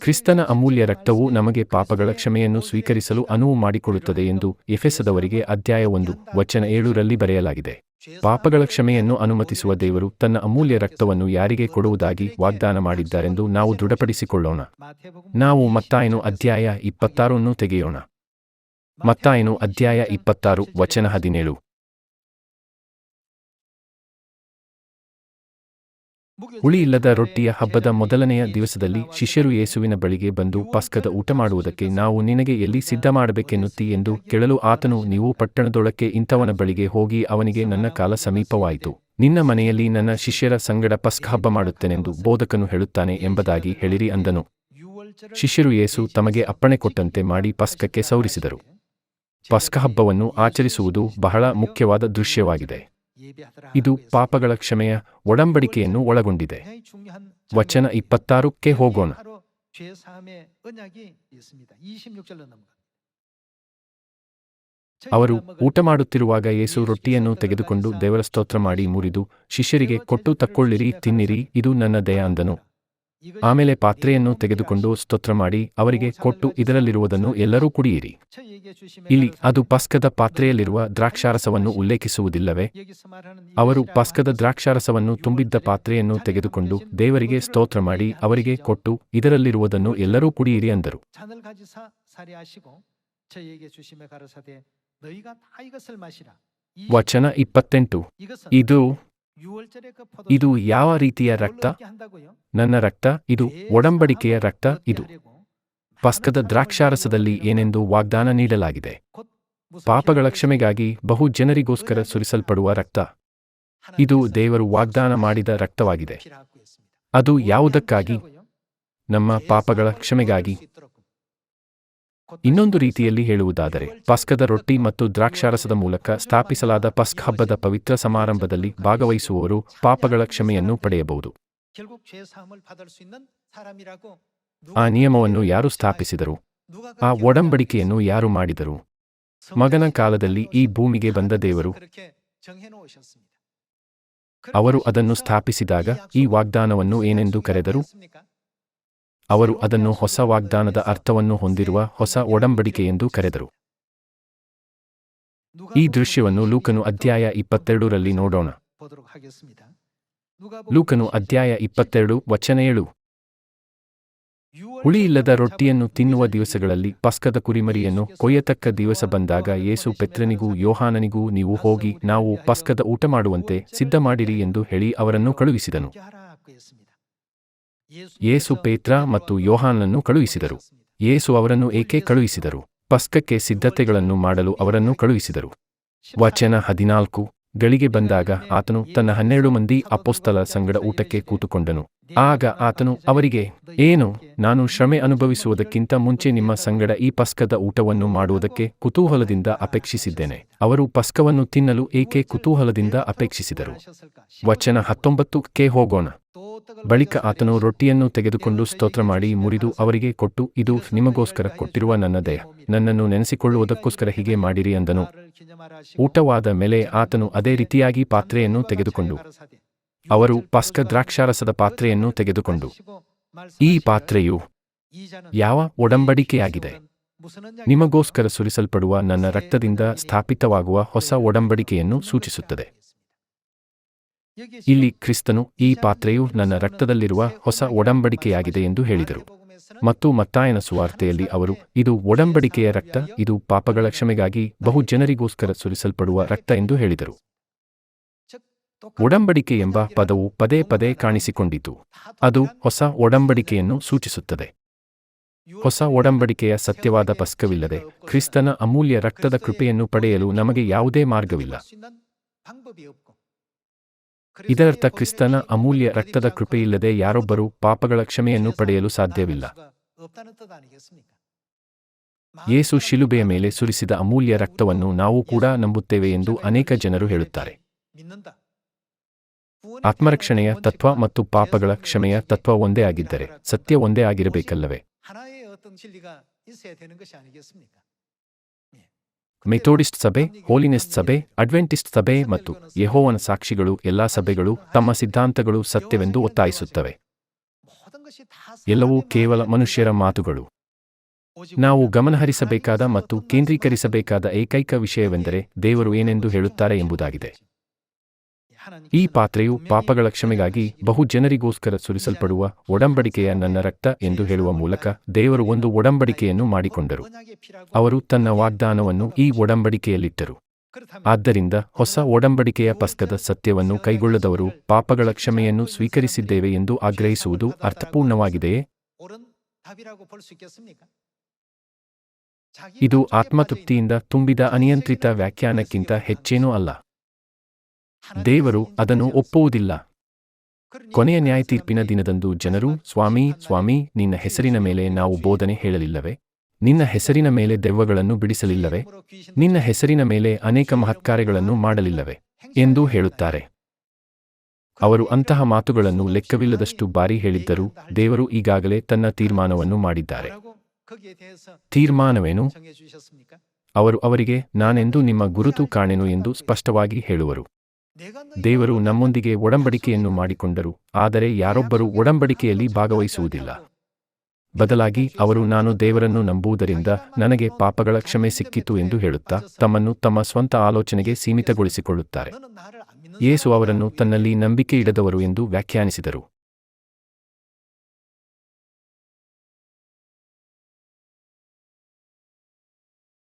ಕ್ರಿಸ್ತನ ಅಮೂಲ್ಯ ರಕ್ತವು ನಮಗೆ ಪಾಪಗಳ ಕ್ಷಮೆಯನ್ನು ಸ್ವೀಕರಿಸಲು ಅನುವು ಮಾಡಿಕೊಡುತ್ತದೆ ಎಂದು ಎಫೆಸದವರಿಗೆ ಅಧ್ಯಾಯ ಒಂದು, ವಚನ ಏಳರಲ್ಲಿ ಬರೆಯಲಾಗಿದೆ. ಪಾಪಗಳ ಕ್ಷಮೆಯನ್ನು ಅನುಮತಿಸುವ ದೇವರು ತನ್ನ ಅಮೂಲ್ಯ ರಕ್ತವನ್ನು ಯಾರಿಗೆ ಕೊಡುವುದಾಗಿ ವಾಗ್ದಾನ ಮಾಡಿದ್ದಾರೆಂದು ನಾವು ದೃಢಪಡಿಸಿಕೊಳ್ಳೋಣ. ನಾವು ಮತ್ತಾಯನು ಅಧ್ಯಾಯ ಇಪ್ಪತ್ತಾರನ್ನು ತೆಗೆಯೋಣ. ಮತ್ತಾಯನು ಅಧ್ಯಾಯ ಇಪ್ಪತ್ತಾರು, ವಚನ ಹದಿನೇಳು. ಹುಳಿಯಿಲ್ಲದ ರೊಟ್ಟಿಯ ಹಬ್ಬದ ಮೊದಲನೆಯ ದಿವಸದಲ್ಲಿ ಶಿಷ್ಯರು ಯೇಸುವಿನ ಬಳಿಗೆ ಬಂದು ಪಸ್ಕದ ಊಟ ಮಾಡುವುದಕ್ಕೆ ನಾವು ನಿನಗೆ ಎಲ್ಲಿ ಸಿದ್ಧ ಮಾಡಬೇಕೆನ್ನುತ್ತಿ ಎಂದು ಕೇಳಲು ಆತನು, ನೀವು ಪಟ್ಟಣದೊಳಕ್ಕೆ ಇಂಥವನ ಬಳಿಗೆ ಹೋಗಿ ಅವನಿಗೆ ನನ್ನ ಕಾಲ ಸಮೀಪವಾಯಿತು. ನಿನ್ನ ಮನೆಯಲ್ಲಿ ನನ್ನ ಶಿಷ್ಯರ ಸಂಗಡ ಪಸ್ಕ ಹಬ್ಬ ಮಾಡುತ್ತೇನೆಂದು ಬೋಧಕನು ಹೇಳುತ್ತಾನೆ ಎಂಬುದಾಗಿ ಹೇಳಿರಿ ಅಂದನು. ಶಿಷ್ಯರು ಯೇಸು ತಮಗೆ ಅಪ್ಪಣೆ ಕೊಟ್ಟಂತೆ ಮಾಡಿ ಪಸ್ಕಕ್ಕೆ ಸೌರಿಸಿದರು. ಪಸ್ಕ ಹಬ್ಬವನ್ನು ಆಚರಿಸುವುದು ಬಹಳ ಮುಖ್ಯವಾದ ದೃಶ್ಯವಾಗಿದೆ. ಇದು ಪಾಪಗಳ ಕ್ಷಮೆಯ ಒಡಂಬಡಿಕೆಯನ್ನು ಒಳಗೊಂಡಿದೆ. ವಚನ ಇಪ್ಪತ್ತಾರಕ್ಕೆ ಹೋಗೋಣ. ಅವರು ಊಟ ಮಾಡುತ್ತಿರುವಾಗ ಯೇಸು ರೊಟ್ಟಿಯನ್ನು ತೆಗೆದುಕೊಂಡು ದೇವರ ಸ್ತೋತ್ರ ಮಾಡಿ ಮುರಿದು, ಶಿಷ್ಯರಿಗೆ ಕೊಟ್ಟು ತಕ್ಕೊಳ್ಳಿರಿ, ತಿನ್ನಿರಿ, ಇದು ನನ್ನ ದಯ ಅಂದನು. ಆಮೇಲೆ ಪಾತ್ರೆಯನ್ನು ತೆಗೆದುಕೊಂಡು ಸ್ತೋತ್ರ ಮಾಡಿ ಅವರಿಗೆ ಕೊಟ್ಟು ಇದರಲ್ಲಿರುವುದನ್ನು ಎಲ್ಲರೂ ಕುಡಿಯಿರಿ. ಇಲ್ಲಿ ಅದು ಪಸ್ಕದ ಪಾತ್ರೆಯಲ್ಲಿರುವ ದ್ರಾಕ್ಷಾರಸವನ್ನು ಉಲ್ಲೇಖಿಸುವುದಿಲ್ಲವೇ? ಅವರು ಪಸ್ಕದ ದ್ರಾಕ್ಷಾರಸವನ್ನು ತುಂಬಿದ್ದ ಪಾತ್ರೆಯನ್ನು ತೆಗೆದುಕೊಂಡು ದೇವರಿಗೆ ಸ್ತೋತ್ರ ಮಾಡಿ ಅವರಿಗೆ ಕೊಟ್ಟು ಇದರಲ್ಲಿರುವುದನ್ನು ಎಲ್ಲರೂ ಕುಡಿಯಿರಿ ಅಂದರು. ವಚನ ಇಪ್ಪತ್ತೆಂಟು. ಇದು ಇದು ಯಾವ ರೀತಿಯ ರಕ್ತ? ನನ್ನ ರಕ್ತ ಇದು ಒಡಂಬಡಿಕೆಯ ರಕ್ತ ಇದು ಪಸ್ಕದ ದ್ರಾಕ್ಷಾರಸದಲ್ಲಿ ಏನೆಂದು ವಾಗ್ದಾನ ನೀಡಲಾಗಿದೆ. ಪಾಪಗಳ ಕ್ಷಮೆಗಾಗಿ ಬಹು ಜನರಿಗೋಸ್ಕರ ಸುರಿಸಲ್ಪಡುವ ರಕ್ತ. ಇದು ದೇವರು ವಾಗ್ದಾನ ಮಾಡಿದ ರಕ್ತವಾಗಿದೆ. ಅದು ಯಾವುದಕ್ಕಾಗಿ? ನಮ್ಮ ಪಾಪಗಳ ಕ್ಷಮೆಗಾಗಿ. ಇನ್ನೊಂದು ರೀತಿಯಲ್ಲಿ ಹೇಳುವುದಾದರೆ, ಪಸ್ಕದ ರೊಟ್ಟಿ ಮತ್ತು ದ್ರಾಕ್ಷಾರಸದ ಮೂಲಕ ಸ್ಥಾಪಿಸಲಾದ ಪಸ್ಕ್ ಹಬ್ಬದ ಪವಿತ್ರ ಸಮಾರಂಭದಲ್ಲಿ ಭಾಗವಹಿಸುವವರು ಪಾಪಗಳ ಕ್ಷಮೆಯನ್ನು ಪಡೆಯಬಹುದು. ಆ ನಿಯಮವನ್ನು ಯಾರು ಸ್ಥಾಪಿಸಿದರು? ಆ ಒಡಂಬಡಿಕೆಯನ್ನು ಯಾರು ಮಾಡಿದರು? ಮಗನ ಕಾಲದಲ್ಲಿ ಈ ಭೂಮಿಗೆ ಬಂದ ದೇವರು ಅವರು ಅದನ್ನು ಸ್ಥಾಪಿಸಿದಾಗ ಈ ವಾಗ್ದಾನವನ್ನು ಏನೆಂದು ಕರೆದರು? ಅವರು ಅದನ್ನು ಹೊಸ ವಾಗ್ದಾನದ ಅರ್ಥವನ್ನು ಹೊಂದಿರುವ ಹೊಸ ಒಡಂಬಡಿಕೆ ಎಂದು ಕರೆದರು. ಈ ದೃಶ್ಯವನ್ನು ಲೂಕನು ಅಧ್ಯಾಯ ಇಪ್ಪತ್ತೆರಡರಲ್ಲಿ ನೋಡೋಣ. ಲೂಕನು ಅಧ್ಯಾಯ ಇಪ್ಪತ್ತೆರಡು, ವಚನ ಏಳು. ಹುಳಿಯಿಲ್ಲದ ರೊಟ್ಟಿಯನ್ನು ತಿನ್ನುವ ದಿವಸಗಳಲ್ಲಿ ಪಸ್ಕದ ಕುರಿಮರಿಯನ್ನು ಕೊಯ್ಯತಕ್ಕ ದಿವಸ ಬಂದಾಗ ಯೇಸು ಪೆತ್ರನಿಗೂ ಯೋಹಾನನಿಗೂ ನೀವು ಹೋಗಿ ನಾವು ಪಸ್ಕದ ಊಟ ಮಾಡುವಂತೆ ಸಿದ್ಧ ಮಾಡಿರಿ ಎಂದು ಹೇಳಿ ಅವರನ್ನು ಕಳುಹಿಸಿದನು. ಯೇಸು ಪೇತ್ರ ಮತ್ತು ಯೋಹಾನನ್ನು ಕಳುಹಿಸಿದರು. ಯೇಸು ಅವರನ್ನು ಏಕೆ ಕಳುಹಿಸಿದರು? ಪಸ್ಕಕ್ಕೆ ಸಿದ್ಧತೆಗಳನ್ನು ಮಾಡಲು ಅವರನ್ನು ಕಳುಹಿಸಿದರು. ವಚನ ಹದಿನಾಲ್ಕು, ಗಳಿಗೆ ಬಂದಾಗ ಆತನು ತನ್ನ ಹನ್ನೆರಡು ಮಂದಿ ಅಪೋಸ್ತಲ ಸಂಗಡ ಊಟಕ್ಕೆ ಕೂತುಕೊಂಡನು. ಆಗ ಆತನು ಅವರಿಗೆ, ಏನು, ನಾನು ಶ್ರಮೆ ಅನುಭವಿಸುವುದಕ್ಕಿಂತ ಮುಂಚೆ ನಿಮ್ಮ ಸಂಗಡ ಈ ಪಸ್ಕದ ಊಟವನ್ನು ಮಾಡುವುದಕ್ಕೆ ಕುತೂಹಲದಿಂದ ಅಪೇಕ್ಷಿಸಿದ್ದೇನೆ. ಅವರು ಪಸ್ಕವನ್ನು ತಿನ್ನಲು ಏಕೆ ಕುತೂಹಲದಿಂದ ಅಪೇಕ್ಷಿಸಿದರು? ವಚನ ಹತ್ತೊಂಬತ್ತು ಕೆ ಹೋಗೋಣ. ಬಳಿಕ ಆತನು ರೊಟ್ಟಿಯನ್ನು ತೆಗೆದುಕೊಂಡು ಸ್ತೋತ್ರ ಮಾಡಿ ಮುರಿದು ಅವರಿಗೆ ಕೊಟ್ಟು, ಇದು ನಿಮಗೋಸ್ಕರ ಕೊಟ್ಟಿರುವ ನನ್ನ ದೇಹ. ನನ್ನನ್ನು ನೆನೆಸಿಕೊಳ್ಳುವುದಕ್ಕೋಸ್ಕರ ಹೀಗೆ ಮಾಡಿರಿ ಅಂದನು. ಊಟವಾದ ಮೇಲೆ ಆತನು ಅದೇ ರೀತಿಯಾಗಿ ಪಾತ್ರೆಯನ್ನು ತೆಗೆದುಕೊಂಡು, ಅವರು ಪಸ್ಕ ದ್ರಾಕ್ಷಾರಸದ ಪಾತ್ರೆಯನ್ನು ತೆಗೆದುಕೊಂಡು, ಈ ಪಾತ್ರೆಯು ಯಾವ ಒಡಂಬಡಿಕೆಯಾಗಿದೆ? ನಿಮಗೋಸ್ಕರ ಸುರಿಸಲ್ಪಡುವ ನನ್ನ ರಕ್ತದಿಂದ ಸ್ಥಾಪಿತವಾಗುವ ಹೊಸ ಒಡಂಬಡಿಕೆಯನ್ನು ಸೂಚಿಸುತ್ತದೆ. ಇಲ್ಲಿ ಕ್ರಿಸ್ತನು ಈ ಪಾತ್ರೆಯು ನನ್ನ ರಕ್ತದಲ್ಲಿರುವ ಹೊಸ ಒಡಂಬಡಿಕೆಯಾಗಿದೆ ಎಂದು ಹೇಳಿದರು. ಮತ್ತು ಮತ್ತಾಯನ ಸುವಾರ್ತೆಯಲ್ಲಿ ಅವರು, ಇದು ಒಡಂಬಡಿಕೆಯ ರಕ್ತ, ಇದು ಪಾಪಗಳ ಕ್ಷಮೆಗಾಗಿ ಬಹು ಜನರಿಗೋಸ್ಕರ ಸುರಿಸಲ್ಪಡುವ ರಕ್ತ ಎಂದು ಹೇಳಿದರು. ಒಡಂಬಡಿಕೆ ಎಂಬ ಪದವು ಪದೇ ಪದೇ ಕಾಣಿಸಿಕೊಂಡಿತು. ಅದು ಹೊಸ ಒಡಂಬಡಿಕೆಯನ್ನು ಸೂಚಿಸುತ್ತದೆ. ಹೊಸ ಒಡಂಬಡಿಕೆಯ ಸತ್ಯವಾದ ಪಸ್ಕವಿಲ್ಲದೆ ಕ್ರಿಸ್ತನ ಅಮೂಲ್ಯ ರಕ್ತದ ಕೃಪೆಯನ್ನು ಪಡೆಯಲು ನಮಗೆ ಯಾವುದೇ ಮಾರ್ಗವಿಲ್ಲ. ಇದರರ್ಥ ಕ್ರಿಸ್ತನ ಅಮೂಲ್ಯ ರಕ್ತದ ಕೃಪೆಯಿಲ್ಲದೆ ಯಾರೊಬ್ಬರೂ ಪಾಪಗಳ ಕ್ಷಮೆಯನ್ನು ಪಡೆಯಲು ಸಾಧ್ಯವಿಲ್ಲ. ಯೇಸು ಶಿಲುಬೆಯ ಮೇಲೆ ಸುರಿಸಿದ ಅಮೂಲ್ಯ ರಕ್ತವನ್ನು ನಾವು ಕೂಡ ನಂಬುತ್ತೇವೆ ಎಂದು ಅನೇಕ ಜನರು ಹೇಳುತ್ತಾರೆ. ಆತ್ಮರಕ್ಷಣೆಯ ತತ್ವ ಮತ್ತು ಪಾಪಗಳ ಕ್ಷಮೆಯ ತತ್ವ ಒಂದೇ ಆಗಿದ್ದರೆ ಸತ್ಯ ಒಂದೇ ಆಗಿರಬೇಕಲ್ಲವೇ? ಮೆಥೋಡಿಸ್ಟ್ ಸಭೆ, ಹೋಲಿನೆಸ್ಟ್ ಸಭೆ, ಅಡ್ವೆಂಟಿಸ್ಟ್ ಸಭೆ ಮತ್ತು ಯೆಹೋವನ ಸಾಕ್ಷಿಗಳು, ಎಲ್ಲಾ ಸಭೆಗಳು ತಮ್ಮ ಸಿದ್ಧಾಂತಗಳು ಸತ್ಯವೆಂದು ಒತ್ತಾಯಿಸುತ್ತವೆ. ಎಲ್ಲವೂ ಕೇವಲ ಮನುಷ್ಯರ ಮಾತುಗಳು. ನಾವು ಗಮನಹರಿಸಬೇಕಾದ ಮತ್ತು ಕೇಂದ್ರೀಕರಿಸಬೇಕಾದ ಏಕೈಕ ವಿಷಯವೆಂದರೆ ದೇವರು ಏನೆಂದು ಹೇಳುತ್ತಾರೆ ಎಂಬುದಾಗಿದೆ. ಈ ಪಾತ್ರೆಯು ಪಾಪಗಳ ಕ್ಷಮೆಗಾಗಿ ಬಹು ಜನರಿಗೋಸ್ಕರ ಸುರಿಸಲ್ಪಡುವ ಒಡಂಬಡಿಕೆಯ ನನ್ನ ರಕ್ತ ಎಂದು ಹೇಳುವ ಮೂಲಕ ದೇವರು ಒಂದು ಒಡಂಬಡಿಕೆಯನ್ನು ಮಾಡಿಕೊಂಡರು. ಅವರು ತನ್ನ ವಾಗ್ದಾನವನ್ನು ಈ ಒಡಂಬಡಿಕೆಯಲ್ಲಿಟ್ಟರು. ಆದ್ದರಿಂದ ಹೊಸ ಒಡಂಬಡಿಕೆಯ ಪಸ್ಕದ ಸತ್ಯವನ್ನು ಕೈಗೊಳ್ಳದವರು ಪಾಪಗಳ ಕ್ಷಮೆಯನ್ನು ಸ್ವೀಕರಿಸಿದ್ದೇವೆ ಎಂದು ಆಗ್ರಹಿಸುವುದು ಅರ್ಥಪೂರ್ಣವಾಗಿದೆಯೇ? ಇದು ಆತ್ಮತೃಪ್ತಿಯಿಂದ ತುಂಬಿದ ಅನಿಯಂತ್ರಿತ ವ್ಯಾಖ್ಯಾನಕ್ಕಿಂತ ಹೆಚ್ಚೇನೂ ಅಲ್ಲ. ದೇವರು ಅದನ್ನು ಒಪ್ಪುವುದಿಲ್ಲ. ಕೊನೆಯ ನ್ಯಾಯತೀರ್ಪಿನ ದಿನದಂದು ಜನರು, ಸ್ವಾಮಿ ಸ್ವಾಮಿ, ನಿನ್ನ ಹೆಸರಿನ ಮೇಲೆ ನಾವು ಬೋಧನೆ ಹೇಳಲಿಲ್ಲವೇ? ನಿನ್ನ ಹೆಸರಿನ ಮೇಲೆ ದೆವ್ವಗಳನ್ನು ಬಿಡಿಸಲಿಲ್ಲವೇ? ನಿನ್ನ ಹೆಸರಿನ ಮೇಲೆ ಅನೇಕ ಮಹತ್ಕಾರ್ಯಗಳನ್ನು ಮಾಡಲಿಲ್ಲವೆ? ಎಂದು ಹೇಳುತ್ತಾರೆ. ಅವರು ಅಂತಹ ಮಾತುಗಳನ್ನು ಲೆಕ್ಕವಿಲ್ಲದಷ್ಟು ಬಾರಿ ಹೇಳಿದ್ದರೂ ದೇವರು ಈಗಾಗಲೇ ತನ್ನ ತೀರ್ಮಾನವನ್ನು ಮಾಡಿದ್ದಾರೆ. ತೀರ್ಮಾನವೇನು? ಅವರು ಅವರಿಗೆ, ನಾನೆಂದು ನಿಮ್ಮ ಗುರುತು ಕಾಣೆನು ಎಂದು ಸ್ಪಷ್ಟವಾಗಿ ಹೇಳುವರು. ದೇವರು ನಮ್ಮೊಂದಿಗೆ ಒಡಂಬಡಿಕೆಯನ್ನು ಮಾಡಿಕೊಂಡರು, ಆದರೆ ಯಾರೊಬ್ಬರು ಒಡಂಬಡಿಕೆಯಲ್ಲಿ ಭಾಗವಹಿಸುವುದಿಲ್ಲ. ಬದಲಾಗಿ ಅವರು, ನಾನು ದೇವರನ್ನು ನಂಬುವುದರಿಂದ ನನಗೆ ಪಾಪಗಳ ಕ್ಷಮೆ ಸಿಕ್ಕಿತು ಎಂದು ಹೇಳುತ್ತಾ ತಮ್ಮನ್ನು ತಮ್ಮ ಸ್ವಂತ ಆಲೋಚನೆಗೆ ಸೀಮಿತಗೊಳಿಸಿಕೊಳ್ಳುತ್ತಾರೆ. ಯೇಸು ಅವರನ್ನು ತನ್ನಲ್ಲಿ ನಂಬಿಕೆ ಇಡದವರು ಎಂದು ವ್ಯಾಖ್ಯಾನಿಸಿದರು.